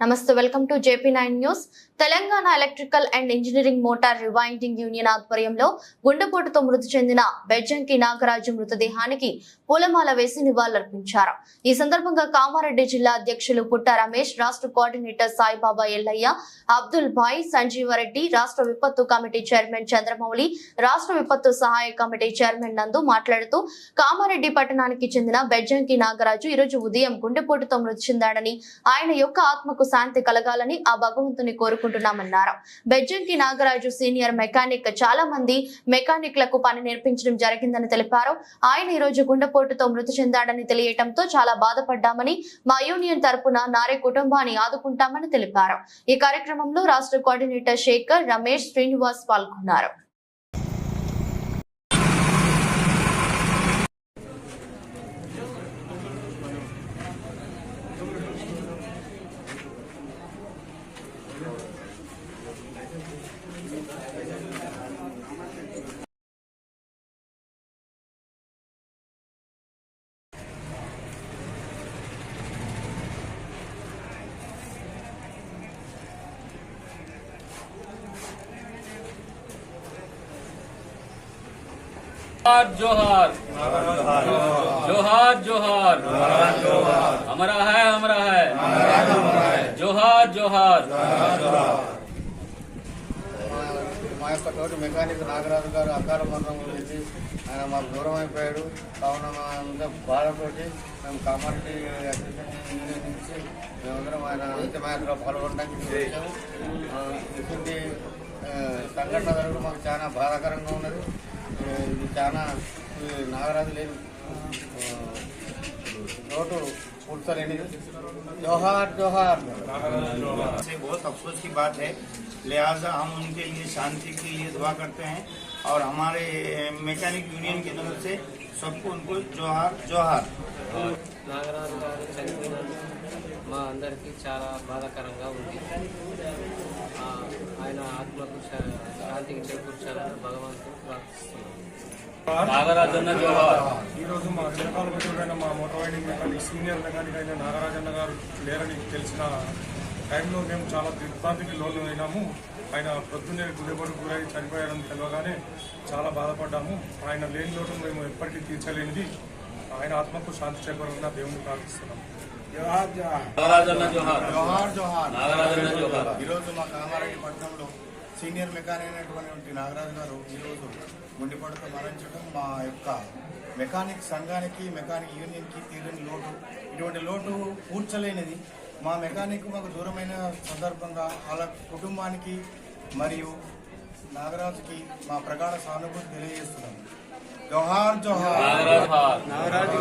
నమస్తే welcome to JP nine news. Telangana electrical and engineering motor rewinding union ఆధ్వర్యంలో గుండెపోటుతో మృతి చెందిన బెజ్జంకి నాగరాజు మృతదేహానికి పూలమాల వేసి నివాళులర్పించారు. ఈ సందర్భంగా కామారెడ్డి జిల్లా అధ్యక్షులు పుట్ట రమేష్ రాష్ట్ర కోఆర్డినేటర్ సాయిబాబా ఎల్లయ్య అబ్దుల్ భాయ్ సంజీవరెడ్డి రాష్ట్ర విపత్తు కమిటీ చైర్మన్ చంద్రమౌళి రాష్ట్ర విపత్తు సహాయ కమిటీ చైర్మన్ నందు మాట్లాడుతూ కామారెడ్డి పట్టణానికి చెందిన బెజ్జంకి నాగరాజు ఈరోజు ఉదయం గుండెపోటుతో మృతి చెందాడని ఆయన యొక్క ఆత్మకు శాంతి కలగాలని ఆ భగవంతుని కోరుకుంటున్నామన్నారు. బెజ్జంకి నాగరాజు సీనియర్ మెకానిక్ చాలా మంది మెకానిక్లకు పని నేర్పించడం జరిగిందని తెలిపారు. ఆయన ఈ రోజు గుండెపోటుతో మృతి చెందాడని తెలియటంతో చాలా బాధపడ్డామని మా యూనియన్ తరపున నారే కుటుంబాన్ని ఆదుకుంటామని తెలిపారు. ఈ కార్యక్రమంలో రాష్ట్ర కోఆర్డినేటర్ శేఖర్ రమేష్ శ్రీనివాస్ పాల్గొన్నారు. जोहार जोहार जोहार जोहार हमारा है हमारा है जोहार जोहार మా యొక్క తోటి మెకానిక్ నాగరాజు గారు అకాల మరణం గురించి ఆయన మాకు దూరం అయిపోయాడు కావున మా అందరం బాధతోటి మేము కామారెడ్డి అసోసియేషన్ యూనియన్ నుంచి మేమందరం ఆయన అంత్యయాత్రలో పాల్గొనడానికి వచ్చాము ఆ, ఇటువంటి ఆ, సంఘటన జరగడం మాకు చాలా బాధాకరంగా ఉన్నది ఆ, ఇది చాలా ఈ నాగరాజు లేని ఆ, లోటు పూడ్చలేనిది జోహార్ జోహార్ से बहुत अफसोस की बात है लिहाजा हम उनके लिए शांति के लिए दुआ करते हैं और हमारे मैकेनिक यूनियन की तरफ से सबको उनको जोहार जोहार నాగరాజు గారు చనిపోయినందుకు మా అందరికీ చాలా బాధాకరంగా ఉంది శా- శాంతికి చేకూర్చాలని భగవంతుడు ప్రార్థిస్తున్నాం నాగరాజన్న జోహార్. ఈరోజు మా చిరకాల మిత్రుడైన మా motor winding mechanic senior mechanic అయిన నాగరాజన్న గారు లేరని తెలిసిన టైంలో మేము చాలా దిగ్భ్రాంతికి లోను అయినాము ఆయన ప్రొద్దున్నే గుండెబడి గురై చనిపోయారని తెలియగానే చాలా బాధపడ్డాము ఆయన లేని లోటు మేము ఎప్పటికీ తీర్చలేనిది ఆయన ఆత్మకు శాంతి చేకూరాలని దేవుని ప్రార్థిస్తున్నాం ఈరోజు మా కామారెడ్డి పట్టణంలో सीनियर मेकानी नागराज गुंडपड़ मरचा मेका संघा की मेकानिक यूनियन की तीन लोट इट लूर्चने मेकानिक दूर मैं सदर्भंग कुटा की मरी नागराज की मैं प्रगाढ़ सानुभूति जोहार जोहार नागराज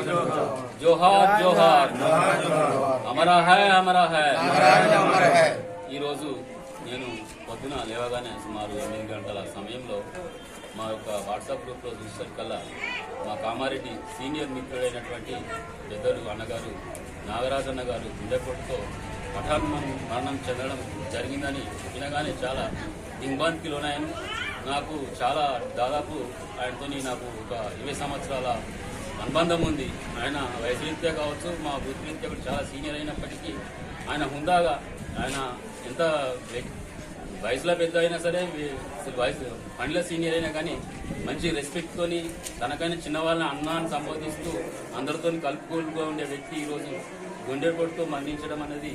जोहार जोहार जोहार हमारा है हमारा है हमारा है ये रोज़ ये नू పొద్దున లేవగానే సుమారు ఎనిమిది గంటల సమయంలో మా యొక్క వాట్సాప్ గ్రూప్లో చూసేకల్లా మా కామారెడ్డి సీనియర్ మిత్రుడైనటువంటి పెద్దలు అన్నగారు నాగరాజన్న గారు గుండెపోటుతో హఠాన్ మరణం చెందడం జరిగిందని వినగానే చాలా దిగ్భ్రాంతికి లోనాయను నాకు చాలా దాదాపు ఆయనతోని నాకు ఒక ఇరవై సంవత్సరాల అనుబంధం ఉంది. ఆయన వయసు కావచ్చు మా వృత్తి కూడా చాలా సీనియర్ అయినప్పటికీ ఆయన హుందాగా ఆయన ఎంత వయసులో పెద్ద అయినా సరే అసలు వయసు పండ్ల సీనియర్ అయినా కానీ మంచి రెస్పెక్ట్తోని తనకైనా చిన్నవాళ్ళని అన్నాన్ని సంబోధిస్తూ అందరితో కలుపుకోలుగా ఉండే వ్యక్తి ఈరోజు గుండెపోటుతో మరణించడం అనేది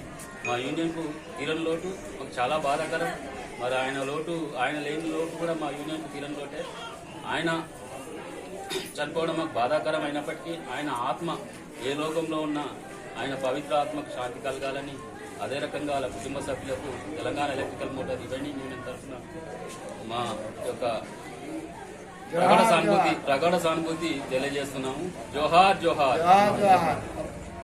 మా యూనియన్కు తీరని లోటు మాకు చాలా బాధాకరం. మరి ఆయన లోటు ఆయన లేని లోటు కూడా మా యూనియన్కు తీరని లోటే. ఆయన చనిపోవడం మాకు బాధాకరం అయినప్పటికీ ఆయన ఆత్మ ఏ లోకంలో ఉన్నా ఆయన పవిత్ర ఆత్మకు శాంతి కలగాలని అదే రకంగా వాళ్ళ కుటుంబ సభ్యులకు Telangana electrical motor revenue union తరఫున మా యొక్క ప్రగాఢ సానుభూతి ప్రగాఢ సానుభూతి తెలియజేస్తున్నాము. జోహార్ జోహార్. జోహార్ జోహార్.